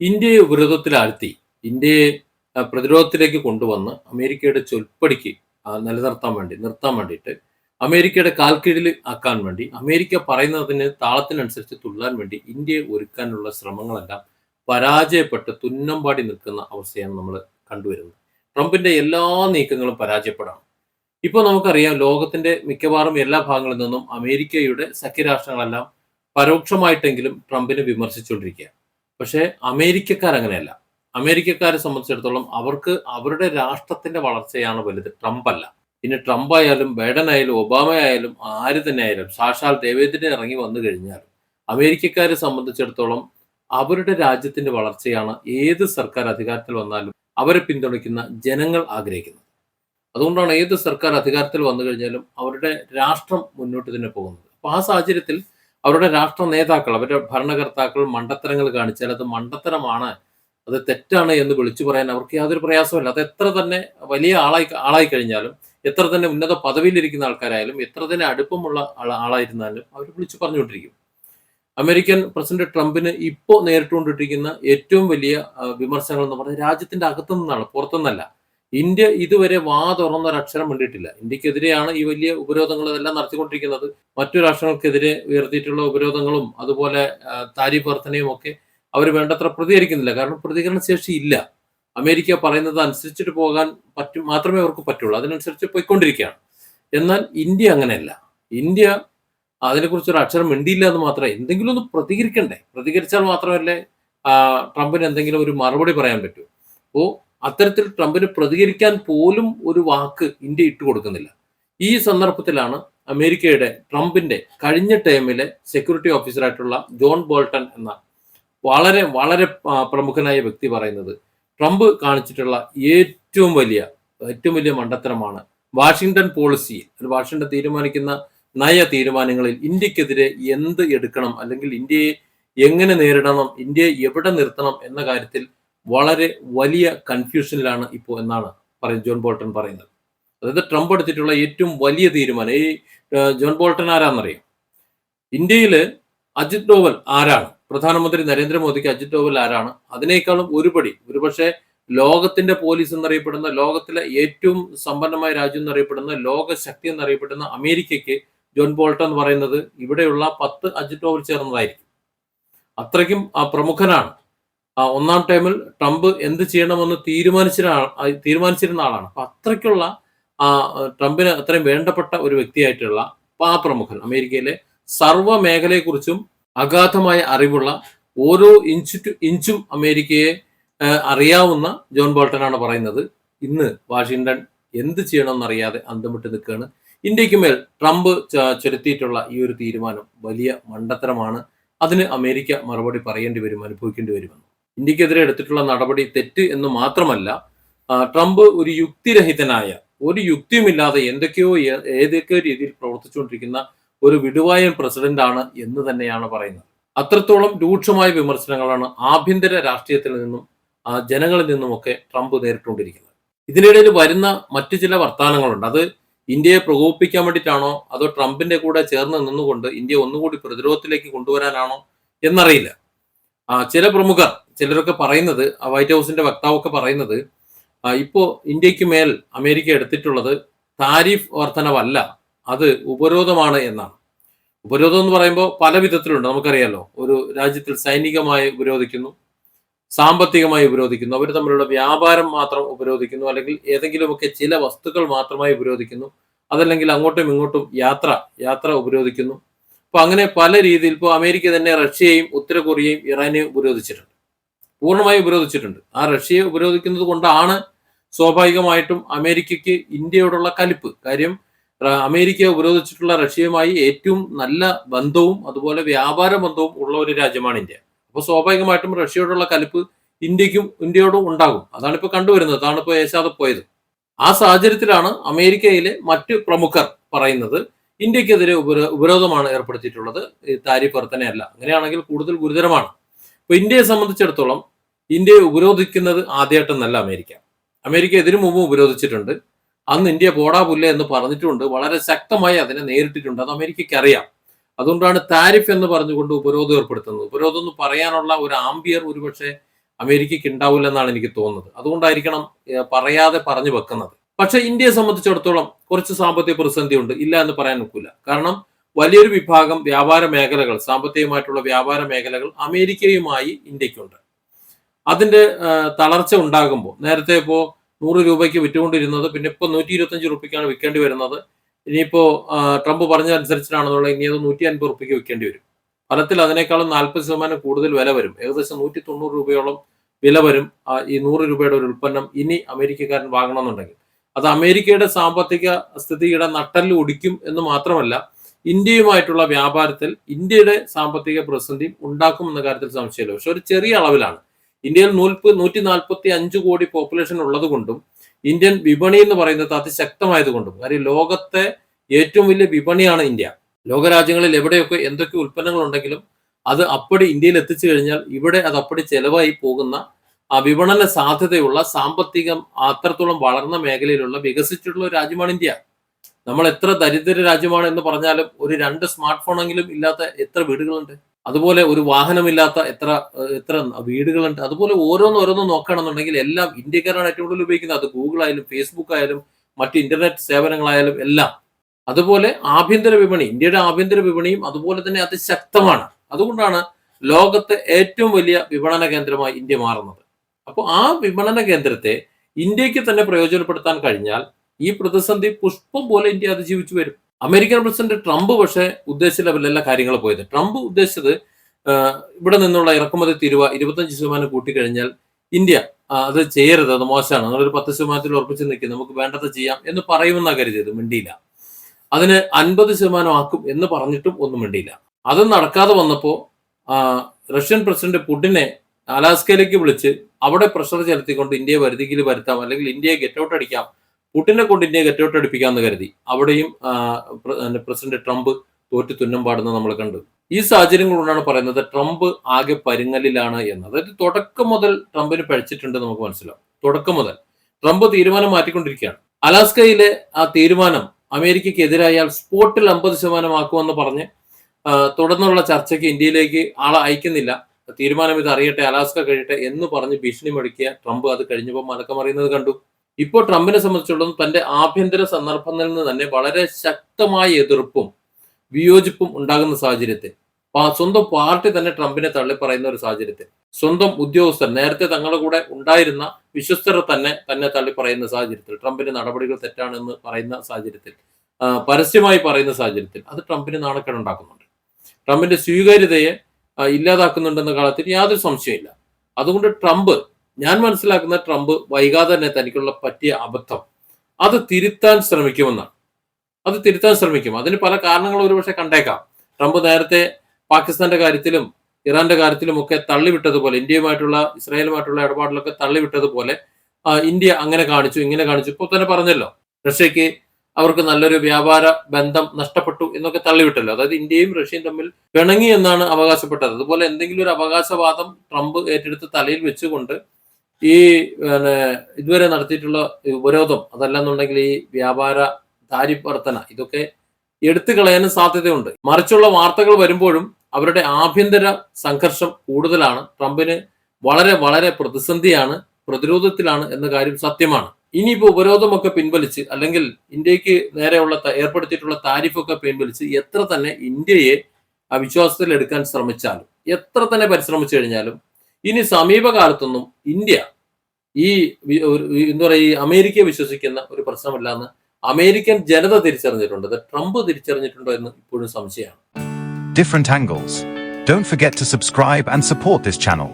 ഇന്ത്യയെ ഉപരോധത്തിലാഴ്ത്തി ഇന്ത്യയെ പ്രതിരോധത്തിലേക്ക് കൊണ്ടുവന്ന് അമേരിക്കയുടെ ചൊൽപ്പടിക്ക് നിലനിർത്താൻ വേണ്ടി നിർത്താൻ വേണ്ടിയിട്ട് അമേരിക്കയുടെ കാൽക്കീഴിൽ ആക്കാൻ വേണ്ടി അമേരിക്ക പറയുന്നതിന് താളത്തിനനുസരിച്ച് തുള്ളാൻ വേണ്ടി ഇന്ത്യയെ ഒരുക്കാനുള്ള ശ്രമങ്ങളെല്ലാം പരാജയപ്പെട്ട് തുന്നമ്പാടി നിൽക്കുന്ന അവസ്ഥയാണ് നമ്മൾ കണ്ടുവരുന്നത്. ട്രംപിന്റെ എല്ലാ നീക്കങ്ങളും പരാജയപ്പെടാം. ഇപ്പോൾ നമുക്കറിയാം ലോകത്തിന്റെ മിക്കവാറും എല്ലാ ഭാഗങ്ങളിൽ നിന്നും അമേരിക്കയുടെ സഖ്യരാഷ്ട്രങ്ങളെല്ലാം പരോക്ഷമായിട്ടെങ്കിലും ട്രംപിനെ വിമർശിച്ചുകൊണ്ടിരിക്കുക പക്ഷേ അമേരിക്കക്കാർ അങ്ങനെയല്ല. അമേരിക്കക്കാരെ സംബന്ധിച്ചിടത്തോളം അവർക്ക് അവരുടെ രാഷ്ട്രത്തിന്റെ വളർച്ചയാണ് വലുത്. ട്രംപ് അല്ല ഇനി ട്രംപ് ആയാലും ബൈഡൻ ആയാലും ഒബാമ ആയാലും ആര് തന്നെ ആയാലും സാക്ഷാൽ ദേവേന്ദ്രൻ ഇറങ്ങി വന്നു കഴിഞ്ഞാൽ അമേരിക്കക്കാരെ സംബന്ധിച്ചിടത്തോളം അവരുടെ രാജ്യത്തിന്റെ വളർച്ചയാണ് ഏത് സർക്കാർ അധികാരത്തിൽ വന്നാലും അവരെ പിന്തുണയ്ക്കുന്ന ജനങ്ങൾ ആഗ്രഹിക്കുന്നത്. അതുകൊണ്ടാണ് ഏത് സർക്കാർ അധികാരത്തിൽ വന്നു കഴിഞ്ഞാലും അവരുടെ രാഷ്ട്രം മുന്നോട്ട് തന്നെ പോകുന്നത്. അപ്പൊ ആ സാഹചര്യത്തിൽ അവരുടെ രാഷ്ട്ര നേതാക്കൾ അവരുടെ ഭരണകർത്താക്കൾ മണ്ടത്തരങ്ങൾ കാണിച്ചാൽ അത് മണ്ടത്തരമാണ്. അത് തെറ്റാണ് എന്ന് വിളിച്ചു പറയാൻ അവർക്ക് യാതൊരു പ്രയാസമില്ല അത് എത്ര തന്നെ വലിയ ആളായി ആളായി കഴിഞ്ഞാലും എത്ര തന്നെ ഉന്നത പദവിയിലിരിക്കുന്ന ആൾക്കാരായാലും എത്ര തന്നെ അടുപ്പമുള്ള ആളായിരുന്നാലും അവർ വിളിച്ചു പറഞ്ഞുകൊണ്ടിരിക്കും. അമേരിക്കൻ പ്രസിഡന്റ് ട്രംപിന് ഇപ്പോൾ നേരിട്ടുകൊണ്ടിരിക്കുന്ന ഏറ്റവും വലിയ വിമർശനങ്ങൾ എന്ന് പറഞ്ഞാൽ രാജ്യത്തിന്റെ അകത്തു നിന്നാണ് പുറത്തുനിന്നല്ല. ഇന്ത്യ ഇതുവരെ വാ തുറന്ന തുറന്നൊരക്ഷരം വേണ്ടിയിട്ടില്ല ഇന്ത്യക്കെതിരെയാണ് ഈ വലിയ ഉപരോധങ്ങൾ എല്ലാം നടത്തിക്കൊണ്ടിരിക്കുന്നത്. മറ്റു രാഷ്ട്രങ്ങൾക്കെതിരെ ഉയർത്തിയിട്ടുള്ള ഉപരോധങ്ങളും അതുപോലെ താരിഫ് വർധനയും ഒക്കെ അവർ വേണ്ടത്ര പ്രതികരിക്കുന്നില്ല. കാരണം പ്രതികരണ ശേഷി ഇല്ല. അമേരിക്ക പറയുന്നത് അനുസരിച്ചിട്ട് പോകാൻ പറ്റും മാത്രമേ അവർക്ക് പറ്റുള്ളൂ. അതിനനുസരിച്ച് പോയിക്കൊണ്ടിരിക്കുകയാണ്. എന്നാൽ ഇന്ത്യ അങ്ങനെയല്ല. ഇന്ത്യ അതിനെക്കുറിച്ച് ഒരു അക്ഷരം മിണ്ടിയില്ല എന്ന് മാത്രമേ എന്തെങ്കിലും ഒന്ന് പ്രതികരിക്കണ്ടേ? പ്രതികരിച്ചാൽ മാത്രമല്ലേ ട്രംപിന് എന്തെങ്കിലും ഒരു മറുപടി പറയാൻ പറ്റൂ. അപ്പോൾ അത്തരത്തിൽ ട്രംപിന് പ്രതികരിക്കാൻ പോലും ഒരു വാക്ക് ഇന്ത്യ ഇട്ടു കൊടുക്കുന്നില്ല. ഈ സന്ദർഭത്തിലാണ് അമേരിക്കയുടെ ട്രംപിന്റെ കഴിഞ്ഞ ടൈമിലെ സെക്യൂരിറ്റി ഓഫീസറായിട്ടുള്ള ജോൺ ബോൾട്ടൺ എന്ന വളരെ വളരെ പ്രമുഖനായ വ്യക്തി പറയുന്നത് ട്രംപ് കാണിച്ചിട്ടുള്ള ഏറ്റവും വലിയ ഏറ്റവും വലിയ മണ്ടത്തരമാണ് വാഷിങ്ടൺ പോളിസി വാഷിങ്ടൺ തീരുമാനിക്കുന്ന നയ തീരുമാനങ്ങളിൽ ഇന്ത്യക്കെതിരെ എന്ത് എടുക്കണം അല്ലെങ്കിൽ ഇന്ത്യയെ എങ്ങനെ നേരിടണം ഇന്ത്യയെ എവിടെ നിർത്തണം എന്ന കാര്യത്തിൽ വളരെ വലിയ കൺഫ്യൂഷനിലാണ് ഇപ്പോൾ എന്നാണ് പറയും ജോൺ ബോൾട്ടൺ പറയുന്നത്. അതായത് ട്രംപ് എടുത്തിട്ടുള്ള ഏറ്റവും വലിയ തീരുമാനം ഈ ജോൺ ബോൾട്ടൺ ആരാന്നറിയാം? ഇന്ത്യയിൽ അജിത് ഡോവൽ ആരാണ്? പ്രധാനമന്ത്രി നരേന്ദ്രമോദിക്ക് അജിത് ഡോവൽ ആരാണ്? അതിനേക്കാളും ഒരുപടി ഒരുപക്ഷെ ലോകത്തിന്റെ പോലീസ് എന്നറിയപ്പെടുന്ന ലോകത്തിലെ ഏറ്റവും സമ്പന്നമായ രാജ്യം എന്നറിയപ്പെടുന്ന ലോക ശക്തി എന്നറിയപ്പെടുന്ന അമേരിക്കയ്ക്ക് ജോൺ ബോൾട്ടൺ എന്ന് പറയുന്നത് ഇവിടെയുള്ള പത്ത് അജിത് ഡോവൽ ചേർന്നതായിരിക്കും. അത്രയ്ക്കും പ്രമുഖനാണ്. ഒന്നാം ടൈമിൽ ട്രംപ് എന്ത് ചെയ്യണമെന്ന് തീരുമാനിച്ചിരുന്ന തീരുമാനിച്ചിരുന്ന ആളാണ്. അപ്പൊ അത്രയ്ക്കുള്ള ട്രംപിന് അത്രയും വേണ്ടപ്പെട്ട ഒരു വ്യക്തിയായിട്ടുള്ള ആ പ്രമുഖൻ അമേരിക്കയിലെ സർവ മേഖലയെക്കുറിച്ചും അഗാധമായ അറിവുള്ള ഓരോ ഇഞ്ച് ടു ഇഞ്ചും അമേരിക്കയെ അറിയാവുന്ന ജോൺ ബോൾട്ടനാണ് പറയുന്നത്. ഇന്ന് വാഷിങ്ടൺ എന്ത് ചെയ്യണമെന്നറിയാതെ അന്തം വിട്ട് നിൽക്കുകയാണ്. ഇന്ത്യയ്ക്ക് മേൽ ട്രംപ് ചെലുത്തിയിട്ടുള്ള ഈ ഒരു തീരുമാനം വലിയ മണ്ടത്തരമാണ്. അതിന് അമേരിക്ക മറുപടി പറയേണ്ടി വരും അനുഭവിക്കേണ്ടി വരുമെന്ന്. ഇന്ത്യക്കെതിരെ എടുത്തിട്ടുള്ള നടപടി തെറ്റ് എന്ന് മാത്രമല്ല ട്രംപ് ഒരു യുക്തിരഹിതനായ ഒരു യുക്തിയുമില്ലാതെ എന്തൊക്കെയോ ഏതൊക്കെയോ രീതിയിൽ പ്രവർത്തിച്ചുകൊണ്ടിരിക്കുന്ന ഒരു വിടുവായൻ പ്രസിഡന്റ് ആണ് എന്ന് തന്നെയാണ് പറയുന്നത്. അത്രത്തോളം രൂക്ഷമായ വിമർശനങ്ങളാണ് ആഭ്യന്തര രാഷ്ട്രീയത്തിൽ നിന്നും ജനങ്ങളിൽ നിന്നുമൊക്കെ ട്രംപ് നേരിട്ടുകൊണ്ടിരിക്കുന്നത്. ഇതിനിടയിൽ വരുന്ന മറ്റു ചില വർത്തമാനങ്ങളുണ്ട്. അത് ഇന്ത്യയെ പ്രകോപിപ്പിക്കാൻ വേണ്ടിയിട്ടാണോ അതോ ട്രംപിന്റെ കൂടെ ചേർന്ന് നിന്നുകൊണ്ട് ഇന്ത്യ ഒന്നുകൂടി പ്രതിരോധത്തിലേക്ക് കൊണ്ടുവരാനാണോ എന്നറിയില്ല. ചില പ്രമുഖർ ചിലരൊക്കെ പറയുന്നത് വൈറ്റ് ഹൗസിന്റെ വക്താവൊക്കെ പറയുന്നത് ഇപ്പോൾ ഇപ്പോ ഇന്ത്യയ്ക്ക് മേൽ അമേരിക്ക എടുത്തിട്ടുള്ളത് താരിഫ് വർധനവല്ല അത് ഉപരോധമാണ് എന്നാണ്. ഉപരോധം എന്ന് പറയുമ്പോൾ പല വിധത്തിലുണ്ട് നമുക്കറിയാലോ. ഒരു രാജ്യത്തിൽ സൈനികമായി ഉപരോധിക്കുന്നു സാമ്പത്തികമായി ഉപരോധിക്കുന്നു അവർ തമ്മിലുള്ള വ്യാപാരം മാത്രം ഉപരോധിക്കുന്നു അല്ലെങ്കിൽ ഏതെങ്കിലുമൊക്കെ ചില വസ്തുക്കൾ മാത്രമായി ഉപരോധിക്കുന്നു അതല്ലെങ്കിൽ അങ്ങോട്ടും ഇങ്ങോട്ടും യാത്ര യാത്ര ഉപരോധിക്കുന്നു. അപ്പൊ അങ്ങനെ പല രീതിയിൽ ഇപ്പോൾ അമേരിക്ക തന്നെ റഷ്യയെയും ഉത്തര കൊറിയയും ഇറാനെയും ഉപരോധിച്ചിട്ടുണ്ട്. പൂർണമായും ഉപരോധിച്ചിട്ടുണ്ട്. ആ റഷ്യയെ ഉപരോധിക്കുന്നത് കൊണ്ടാണ് സ്വാഭാവികമായിട്ടും അമേരിക്കയ്ക്ക് ഇന്ത്യയോടുള്ള കലിപ്പ്. കാര്യം അമേരിക്ക ഉപരോധിച്ചിട്ടുള്ള റഷ്യയുമായി ഏറ്റവും നല്ല ബന്ധവും അതുപോലെ വ്യാപാര ബന്ധവും ഉള്ള ഒരു രാജ്യമാണ് ഇന്ത്യ. അപ്പോൾ സ്വാഭാവികമായിട്ടും റഷ്യയോടുള്ള കലിപ്പ് ഇന്ത്യക്കും ഇന്ത്യയോടും ഉണ്ടാകും. അതാണ് ഇപ്പോൾ കണ്ടുവരുന്നത്. അതാണ് ഇപ്പോൾ ഏശാതെ പോയത്. ആ സാഹചര്യത്തിലാണ് അമേരിക്കയിലെ മറ്റ് പ്രമുഖർ പറയുന്നത് ഇന്ത്യക്കെതിരെ ഉപര ഉപരോധമാണ് ഏർപ്പെടുത്തിയിട്ടുള്ളത്. താരിഫ് വർധനയല്ല. അങ്ങനെയാണെങ്കിൽ കൂടുതൽ ഗുരുതരമാണ്. ഇപ്പൊ ഇന്ത്യയെ സംബന്ധിച്ചിടത്തോളം ഇന്ത്യയെ ഉപരോധിക്കുന്നത് ആദ്യമായിട്ടൊന്നല്ല അമേരിക്ക. അമേരിക്ക ഇതിനു മുമ്പ് ഉപരോധിച്ചിട്ടുണ്ട്. അന്ന് ഇന്ത്യ പോടാ പുല്ല എന്ന് പറഞ്ഞിട്ടുണ്ട്. വളരെ ശക്തമായി അതിനെ നേരിട്ടിട്ടുണ്ട്. അത് അമേരിക്കയ്ക്ക് അറിയാം അതുകൊണ്ടാണ് താരിഫ് എന്ന് പറഞ്ഞുകൊണ്ട് ഉപരോധം ഏർപ്പെടുത്തുന്നത്. ഉപരോധം എന്ന് പറയാനുള്ള ഒരു ആംബിയർ ഒരുപക്ഷെ അമേരിക്കയ്ക്ക് ഉണ്ടാവില്ലെന്നാണ് എനിക്ക് തോന്നുന്നത്. അതുകൊണ്ടായിരിക്കണം പറയാതെ പറഞ്ഞു വെക്കുന്നത്. പക്ഷെ ഇന്ത്യയെ സംബന്ധിച്ചിടത്തോളം കുറച്ച് സാമ്പത്തിക പ്രതിസന്ധി ഉണ്ട് ഇല്ല എന്ന് പറയാൻ ഒക്കില്ല. കാരണം വലിയൊരു വിഭാഗം വ്യാപാര മേഖലകൾ സാമ്പത്തികമായിട്ടുള്ള വ്യാപാര മേഖലകൾ അമേരിക്കയുമായി ഇന്ത്യക്കുണ്ട് അതിന്റെ തളർച്ച ഉണ്ടാകുമ്പോൾ നേരത്തെ ഇപ്പോ നൂറ് രൂപയ്ക്ക് വിറ്റുകൊണ്ടിരുന്നത് പിന്നെ ഇപ്പൊ നൂറ്റി ഇരുപത്തഞ്ച് റുപ്യക്കാണ് വിൽക്കേണ്ടി വരുന്നത്. ഇനിയിപ്പോ ആ, ട്രംപ് പറഞ്ഞതനുസരിച്ചിട്ടാണെന്നുള്ള ഇനി അത് നൂറ്റി അൻപത് റുപ്യക്ക് വിൽക്കേണ്ടി വരും. ഫലത്തിൽ അതിനേക്കാളും നാൽപ്പത് ശതമാനം കൂടുതൽ വില വരും. ഏകദേശം നൂറ്റി തൊണ്ണൂറ് രൂപയോളം വില വരും. ഈ നൂറ് രൂപയുടെ ഒരു ഉൽപ്പന്നം ഇനി അമേരിക്കക്കാരൻ വാങ്ങണമെന്നുണ്ടെങ്കിൽ. അത് അമേരിക്കയുടെ സാമ്പത്തിക സ്ഥിതിയുടെ നട്ടൽ ഒടിക്കും എന്ന് മാത്രമല്ല ഇന്ത്യയുമായിട്ടുള്ള വ്യാപാരത്തിൽ ഇന്ത്യയുടെ സാമ്പത്തിക പ്രതിസന്ധി ഉണ്ടാക്കും എന്ന കാര്യത്തിൽ സംശയമില്ല. പക്ഷെ ഒരു ചെറിയ അളവിലാണ്. ഇന്ത്യയിൽ നൂൽപ്പ് നൂറ്റി നാൽപ്പത്തി അഞ്ച് കോടി പോപ്പുലേഷൻ ഉള്ളത് കൊണ്ടും ഇന്ത്യൻ വിപണി എന്ന് പറയുന്നത് അതിശക്തമായതുകൊണ്ടും കാര്യം ലോകത്തെ ഏറ്റവും വലിയ വിപണിയാണ് ഇന്ത്യ. ലോകരാജ്യങ്ങളിൽ എവിടെയൊക്കെ എന്തൊക്കെ ഉൽപ്പന്നങ്ങൾ ഉണ്ടെങ്കിലും അത് അപ്പടി ഇന്ത്യയിൽ എത്തിച്ചു കഴിഞ്ഞാൽ ഇവിടെ അത് അപ്പടി ചെലവായി പോകുന്ന വിപണന സാധ്യതയുള്ള സാമ്പത്തികം അത്രത്തോളം വളർന്ന മേഖലയിലുള്ള വികസിച്ചിട്ടുള്ള ഒരു രാജ്യമാണ് ഇന്ത്യ. നമ്മൾ എത്ര ദരിദ്ര രാജ്യമാണ് എന്ന് പറഞ്ഞാലും ഒരു രണ്ട് സ്മാർട്ട് ഫോണെങ്കിലും ഇല്ലാത്ത എത്ര വീടുകളുണ്ട്? അതുപോലെ ഒരു വാഹനമില്ലാത്ത എത്ര എത്ര വീടുകളുണ്ട്? അതുപോലെ ഓരോന്ന് ഓരോന്ന് നോക്കുകയാണെന്നുണ്ടെങ്കിൽ എല്ലാം ഇന്ത്യക്കാരാണ് ഏറ്റവും കൂടുതൽ ഉപയോഗിക്കുന്നത്. അത് ഗൂഗിൾ ആയാലും ഫേസ്ബുക്ക് ആയാലും മറ്റ് ഇന്റർനെറ്റ് സേവനങ്ങളായാലും എല്ലാം. അതുപോലെ ആഭ്യന്തര വിപണി. ഇന്ത്യയുടെ ആഭ്യന്തര വിപണിയും അതുപോലെ തന്നെ അതിശക്തമാണ്. അതുകൊണ്ടാണ് ലോകത്തെ ഏറ്റവും വലിയ വിപണന കേന്ദ്രമായി ഇന്ത്യ മാറുന്നത്. അപ്പോൾ ആ വിപണന കേന്ദ്രത്തെ ഇന്ത്യയ്ക്ക് തന്നെ പ്രയോജനപ്പെടുത്താൻ കഴിഞ്ഞാൽ ഈ പ്രതിസന്ധി പുഷ്പം പോലെ ഇന്ത്യ അതിജീവിച്ചു വരും. അമേരിക്കൻ പ്രസിഡന്റ് ട്രംപ് പക്ഷേ ഉദ്ദേശിച്ച ലെവലിലല്ല കാര്യങ്ങൾ പോയത്. ട്രംപ് ഉദ്ദേശിച്ചത് ഇവിടെ നിന്നുള്ള ഇറക്കുമതി തീരുവ ഇരുപത്തഞ്ച് ശതമാനം കൂട്ടിക്കഴിഞ്ഞാൽ ഇന്ത്യ അത് ചെയ്യരുത് അത് മോശമാണ്. നിങ്ങളൊരു പത്ത് ശതമാനത്തിൽ ഉറപ്പിച്ച് നിൽക്കും നമുക്ക് വേണ്ടത് ചെയ്യാം എന്ന് പറയുമെന്നാ കരുതിയത്. മിണ്ടിയില്ല. അതിന് അൻപത് ശതമാനം ആക്കും എന്ന് പറഞ്ഞിട്ടും ഒന്നും മിണ്ടിയില്ല. അത് നടക്കാതെ വന്നപ്പോൾ റഷ്യൻ പ്രസിഡന്റ് പുടിനെ അലാസ്കയിലേക്ക് വിളിച്ച് അവിടെ പ്രഷർ ചെലുത്തിക്കൊണ്ട് ഇന്ത്യയെ വരുതിയിൽ വരുത്താം അല്ലെങ്കിൽ ഇന്ത്യയെ ഗെറ്റ് ഔട്ട് അടിക്കാം പുടിനെ കൊണ്ട് ഇന്ത്യയെ ഗെറ്റ് ഔട്ട് അടിപ്പിക്കാമെന്ന് കരുതി. അവിടെയും പ്രസിഡന്റ് ട്രംപ് തോറ്റു തുന്നം പാടുന്നത് നമ്മൾ കണ്ടു. ഈ സാഹചര്യം കൊണ്ടാണ് പറയുന്നത് ട്രംപ് ആകെ പരുങ്ങലിലാണ് എന്ന്. അതായത് തുടക്കം മുതൽ ട്രംപിന് പഴിച്ചിട്ടുണ്ട് നമുക്ക് മനസ്സിലാവും. തുടക്കം മുതൽ. ട്രംപ് തീരുമാനം മാറ്റിക്കൊണ്ടിരിക്കുകയാണ്. അലാസ്കയിലെ ആ തീരുമാനം അമേരിക്കയ്ക്ക് എതിരായാൽ സ്പോട്ടിൽ അമ്പത് ശതമാനമാക്കുമെന്ന് പറഞ്ഞ് തുടർന്നുള്ള ചർച്ചയ്ക്ക് ഇന്ത്യയിലേക്ക് ആളെ അയക്കുന്നില്ല. തീരുമാനം ഇത് അറിയട്ടെ അലാസ്ക കഴിയട്ടെ എന്ന് പറഞ്ഞ് ഭീഷണി മുടക്കിയ ട്രംപ് അത് കഴിഞ്ഞപ്പോൾ മലക്കമറിയുന്നത് കണ്ടു. ഇപ്പോൾ ട്രംപിനെ സംബന്ധിച്ചിടത്തോളം തന്റെ ആഭ്യന്തര സന്ദർഭങ്ങളിൽ നിന്ന് തന്നെ വളരെ ശക്തമായ എതിർപ്പും വിയോജിപ്പും ഉണ്ടാകുന്ന സാഹചര്യത്തെ സ്വന്തം പാർട്ടി തന്നെ ട്രംപിനെ തള്ളിപ്പറയുന്ന ഒരു സാഹചര്യത്തെ സ്വന്തം ഉദ്യോഗസ്ഥർ നേരത്തെ തങ്ങളുടെ കൂടെ ഉണ്ടായിരുന്ന വിശ്വസ്തർ തന്നെ തന്നെ തള്ളിപ്പറയുന്ന സാഹചര്യത്തിൽ ട്രംപിന്റെ നടപടികൾ തെറ്റാണെന്ന് പറയുന്ന സാഹചര്യത്തിൽ പരസ്യമായി പറയുന്ന സാഹചര്യത്തിൽ അത് ട്രംപിന് നാണക്കേട് ഉണ്ടാക്കുന്നുണ്ട് ട്രംപിന്റെ സ്വീകാര്യതയെ ഇല്ലാതാക്കുന്നുണ്ടെന്ന കാലത്തിൽ യാതൊരു സംശയമില്ല അതുകൊണ്ട് ട്രംപ് ഞാൻ മനസ്സിലാക്കുന്ന ട്രംപ് വൈകാതെ തന്നെ തനിക്കുള്ള പറ്റിയ അബദ്ധം. അത് തിരുത്താൻ ശ്രമിക്കുമെന്നാണ്. അത് തിരുത്താൻ ശ്രമിക്കും. അതിന് പല കാരണങ്ങൾ ഒരുപക്ഷെ കണ്ടേക്കാം. ട്രംപ് നേരത്തെ പാകിസ്ഥാന്റെ കാര്യത്തിലും ഇറാന്റെ കാര്യത്തിലും ഒക്കെ തള്ളിവിട്ടതുപോലെ ഇന്ത്യയുമായിട്ടുള്ള ഇസ്രായേലുമായിട്ടുള്ള ഇടപാടിലൊക്കെ തള്ളിവിട്ടതുപോലെ ഇന്ത്യ അങ്ങനെ കാണിച്ചു ഇങ്ങനെ കാണിച്ചു. ഇപ്പോൾ തന്നെ പറഞ്ഞല്ലോ റഷ്യക്ക് അവർക്ക് നല്ലൊരു വ്യാപാര ബന്ധം നഷ്ടപ്പെട്ടു എന്നൊക്കെ തള്ളിവിട്ടല്ലോ. അതായത് ഇന്ത്യയും റഷ്യയും തമ്മിൽ പിണങ്ങി എന്നാണ് അവകാശപ്പെട്ടത്. അതുപോലെ എന്തെങ്കിലും ഒരു അവകാശവാദം ട്രംപ് ഏറ്റെടുത്ത് തലയിൽ വെച്ചുകൊണ്ട് ഈ പിന്നെ ഇതുവരെ നടത്തിയിട്ടുള്ള ഉപരോധം അതല്ലെന്നുണ്ടെങ്കിൽ ഈ വ്യാപാര ദാരിവർത്തന ഇതൊക്കെ എടുത്തു കളയാനും സാധ്യതയുണ്ട്. മറിച്ചുള്ള വാർത്തകൾ വരുമ്പോഴും അവരുടെ ആഭ്യന്തര സംഘർഷം കൂടുതലാണ്. ട്രംപിന് വളരെ വളരെ പ്രതിസന്ധിയാണ് പ്രതിരോധത്തിലാണ് എന്ന കാര്യം സത്യമാണ്. ഇനിയിപ്പോൾ ഉപരോധമൊക്കെ പിൻവലിച്ച് അല്ലെങ്കിൽ ഇന്ത്യയ്ക്ക് നേരെയുള്ള ഏർപ്പെടുത്തിയിട്ടുള്ള താരിഫൊക്കെ പിൻവലിച്ച് എത്ര തന്നെ ഇന്ത്യയെ അവിശ്വാസത്തിൽ എടുക്കാൻ ശ്രമിച്ചാലും എത്ര തന്നെ പരിശ്രമിച്ചു കഴിഞ്ഞാലും ഇനി സമീപകാലത്തൊന്നും ഇന്ത്യ ഈ എന്താ പറയുക ഈ അമേരിക്കയെ വിശ്വസിക്കുന്ന ഒരു പ്രശ്നമല്ല എന്ന് അമേരിക്കൻ ജനത തിരിച്ചറിഞ്ഞിട്ടുണ്ട്. അത് ട്രംപ് തിരിച്ചറിഞ്ഞിട്ടുണ്ടോ എന്ന് ഇപ്പോഴും സംശയമാണ്. Different angles don't forget to subscribe and support this channel.